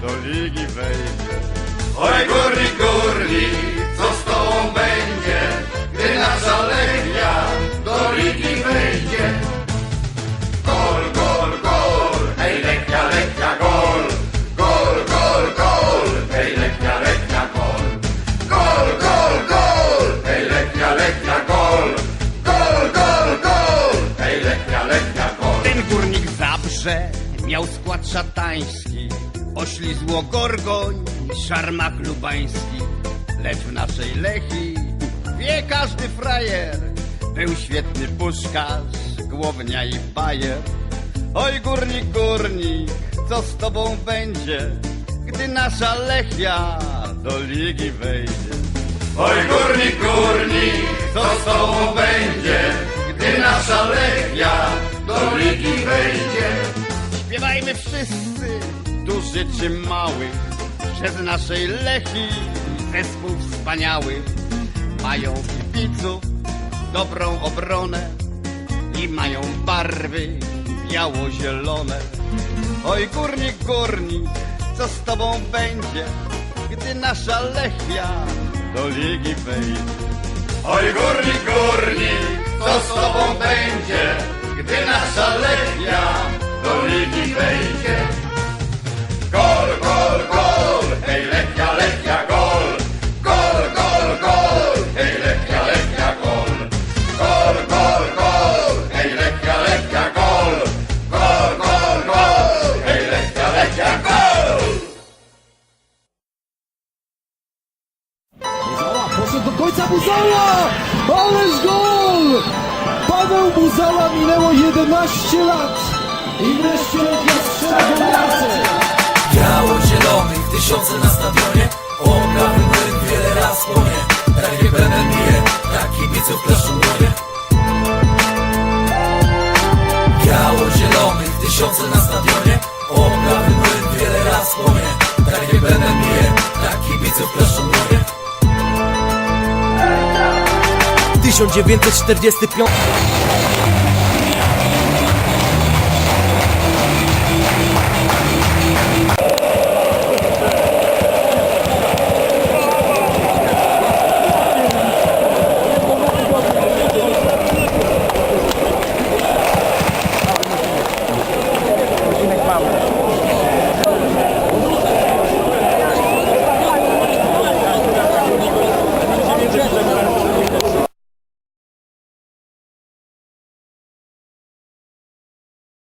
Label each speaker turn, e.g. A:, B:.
A: do ligi wejdzie. Oj górnik, górnik, co z tobą będzie, gdy nasza Lechia do ligi wejdzie? Gol, gol, gol, hej Lechia, Lechia, gol, gol, gol, gol, hej Lechia, Lechia, gol, gol, gol, gol, hej Lechia, Lechia, gol, gol, gol, gol, hej Lechia, Lechia, gol. Ten górnik zabrze miał skład szatański oślizło gorgoń, szarmak lubański. Lecz w naszej Lechi wie każdy frajer, był świetny puszkarz, głownia i bajer. Oj górnik, górnik, co z tobą będzie, gdy nasza Lechia do ligi wejdzie? Oj górnik, górnik, co z tobą będzie, gdy nasza Lechia do ligi wejdzie? Śpiewajmy wszyscy, duży czy mały, przez naszej Lechi zespół wspaniały. Mają kibiców dobrą obronę i mają barwy biało-zielone. Oj górnik, górnik, co z tobą będzie, gdy nasza Lechia do ligi wejdzie? Oj górnik, górnik, co z tobą
B: Poszedł do końca Buzala! Ależ gol! Paweł Buzala minęło 11 lat i wreszcie Lechia strzela golace.
C: Biało-zielonych, tysiące na stadionie Obrawy młyn wiele raz płonie Tak jak będę bije, tak kibiców klaszczą dłonie Biało-zielonych, tysiące na stadionie Obrawy młyn wiele raz płonie Tak jak będę bije, tak kibiców klaszczą 1945